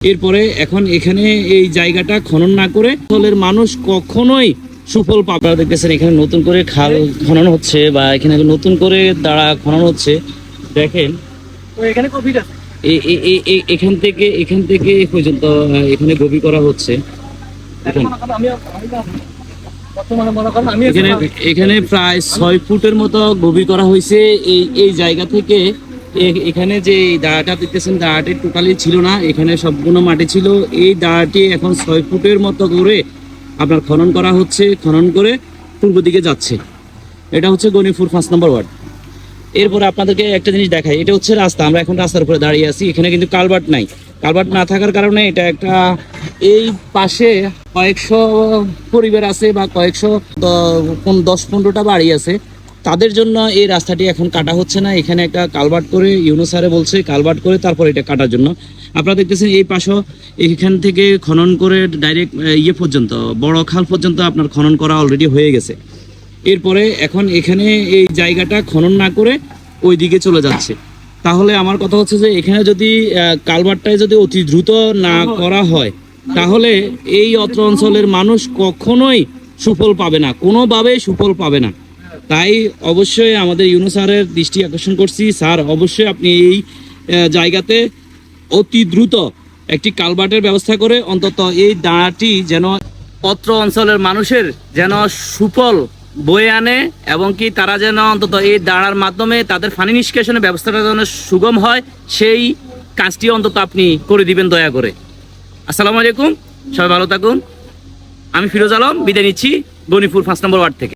এরপরে এখন এখানে এই জায়গাটা খনন না করে অঞ্চলের মানুষ কখনোই সুফল পাবে দেখতেছেন এখানে নতুন করে খাল খনন হচ্ছে বা এখানে নতুন করে দাঁড়া খনন হচ্ছে দেখেন। এখানে আছে। এখান থেকে এখান থেকে এ পর্যন্ত এখানে গভী করা হচ্ছে। এখন প্রায় ছয় ফুটের মতো গভীর করা হয়েছে এই এই জায়গা থেকে। এখানে যে দাঁড়াটা দেখতেছেন, দাঁড়াটি টোটালি ছিল না। এখানে সবগুলো মাটি ছিল। এই দাঁড়াটি এখন ছয় ফুটের মতো করে আপনার খনন করা হচ্ছে, খনন করে পূর্ব দিকে যাচ্ছে। এটা হচ্ছে গণিপুর পাঁচ নম্বর ওয়ার্ড। এরপরে আপনাদেরকে একটা জিনিস দেখাই, এটা হচ্ছে রাস্তা। আমরা এখন রাস্তার উপরে দাঁড়িয়ে আছি। এখানে কিন্তু কালভার্ট নাই। কালভার্ট না থাকার কারণে এটা একটা এই পাশে কয়েকশো পরিবার আছে বা কয়েকশো দশ পনেরোটা বাড়ি আছে। তাদের জন্য এই রাস্তাটি এখন কাটা হচ্ছে না। এখানে একটা কালভার্ট করে ইউনোসারে বলছে কালভার্ট করে তারপর এটা কাটার জন্য। আপনারা দেখতেছেন এই পাশও এখান থেকে খনন করে ডাইরেক্ট ইয়ে পর্যন্ত, বড় খাল পর্যন্ত আপনার খনন করা অলরেডি হয়ে গেছে। এরপরে এখন এখানে এই জায়গাটা খনন না করে ওই দিকে চলে যাচ্ছে। তাহলে আমার কথা হচ্ছে যে, এখানে যদি কালভারটায় যদি অতি দ্রুত না করা হয়, তাহলে এই অত্র অঞ্চলের মানুষ কখনোই সুফল পাবে না, কোনোভাবেই সুফল পাবে না। তাই অবশ্যই আমাদের ইউনো স্যারের দৃষ্টি আকর্ষণ করছি। স্যার, অবশ্যই আপনি এই জায়গাতে অতি দ্রুত একটি কালভার্টের ব্যবস্থা করে অন্তত এই দাঁড়াটি যেন পত্র অঞ্চলের মানুষের যেন সুফল বয়ে আনে এবং কি তারা যেন অন্তত এই দাঁড়ার মাধ্যমে তাদের ফানি নিষ্কাশনের ব্যবস্থাটা যেন সুগম হয়, সেই কাজটি অন্তত আপনি করে দিবেন দয়া করে। আসসালামু আলাইকুম, সবাই ভালো থাকুন। আমি ফিরোজ আলম, বিদায় নিচ্ছি গণিপুর পাঁচ নম্বর ওয়ার্ড থেকে।